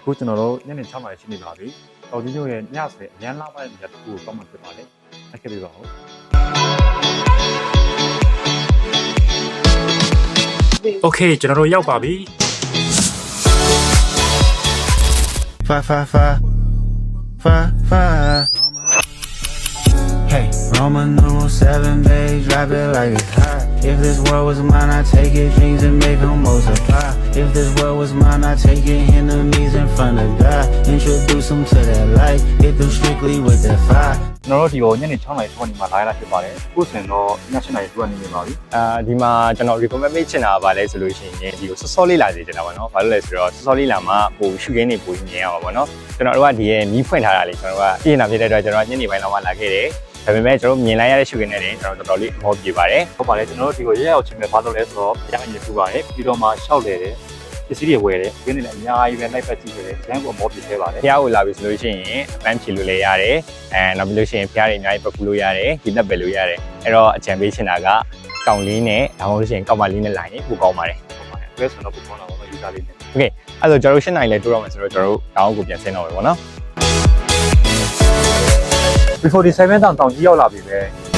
အခုကျွန်တော်တို့ညနေ6နာရီရှိနေပါပြီ။တော်ကြီးမျိုးရဲ့ညဆိုရင်အရန်လာပါတဲ့နေရာတစ်ခုကိုကောက်မှဖြစ်ပါတယ်။လိုက်ခဲ့ပြီးပါဦး။ Okay ကျွန်တော်တို့ရောက်ပါပြီ။ဖာဖာဖာဖာဖာ Hey, Roman numeral seven, babe, drop it like it's hot. If this world was mine, I'd take it, dreams and make them multiply. If this world was mine, I'd take it, enemies in front of God. Introduce them to that light, hit them strictly with that fire. ကျွန်တော်တို့ဒီကိုညနေ6နာရီထိုးနေမှာလာရတာဖြစ်ပါတယ်။အခုဆိုရင်တော့ည7နာရီထိုးနေနေပါပြီအာဒီမှာကျွန်တော် recommend ပေးချင်တာကဘာလဲဆိုလို့ရှိရင်ဒီကိုစောစောလေးလာစေချင်တာပါနော်။ဘာလို့လဲဆိုတော့စောစောလေးလာမှပိုရှုခင်းနေပိုမြင်ရမှာပေါ့နော်။ကျွန်တော်တို့ကဒီရဲ့မီးဖွင့်ထားတာလေကျွန်တော်တို့ကပြင်တာဖြစ်တဲ့အတွက်ကျွန်တော်ညနေပိုင်းလောက်မှလာခဲ့တယ်။ ဒါပေမဲ့ကျွန်တော်မြင်လိုက်ရတဲ့ရှုခင်းနဲ့တင်ကျွန်တော်တော်တော်လေးအမောပြေပါတယ်။ဟုတ်ပါတယ်ကျွန်တော်တို့ဒီကိုရက်ရောက်ချင်းပဲဘာလို့လဲဆိုတော့ရရင်ပြပါတယ်။ပြီးတော့မှရှောက်လေတယ်။ပစ္စည်းတွေဝယ်တယ်။ဒီနေ့လည်းအများကြီးပဲလိုက်ပတ်ကြည့်ခဲ့တယ်။ကျန်းကိုမောပြခဲ့ပါတ။ယ်ဖျားကိုလာပြီဆိုလို့ရှိရင်အပန်းဖြေလို့လည်းရတယ်။အဲနောက်ပြီးလို့ရှိရင်ဖျားတွေအများကြီးပတ်ကူလို့ရတယ်။ဒီလက်ပဲလို့ရတယ်။အဲ့တော့အကြံပေးချင်တာကကောင်လေးနဲ့ဒါမှမဟုတ်လို့ရှိရင်ကောင်မလေးနဲ့လာရင်ပိုကောင်းပါတယ်ဟုတ်ပါတယ်။ဘယ်ဆိုတော့ပုံပေါ်လာတော့ယူသားလေးနဲ့။အဲ့တော့ကျွန်တော်တို့ရှင်းနိုင်လဲတိုးတော့မယ်ဆိုတော့ကျွန်တော်တို့တောင်းကိုပြန်ဆင်းတော့မယ်ပေါ့နော်။ before ဒီ7တောင်တောင်ကြီးရောက်လာပြီပဲ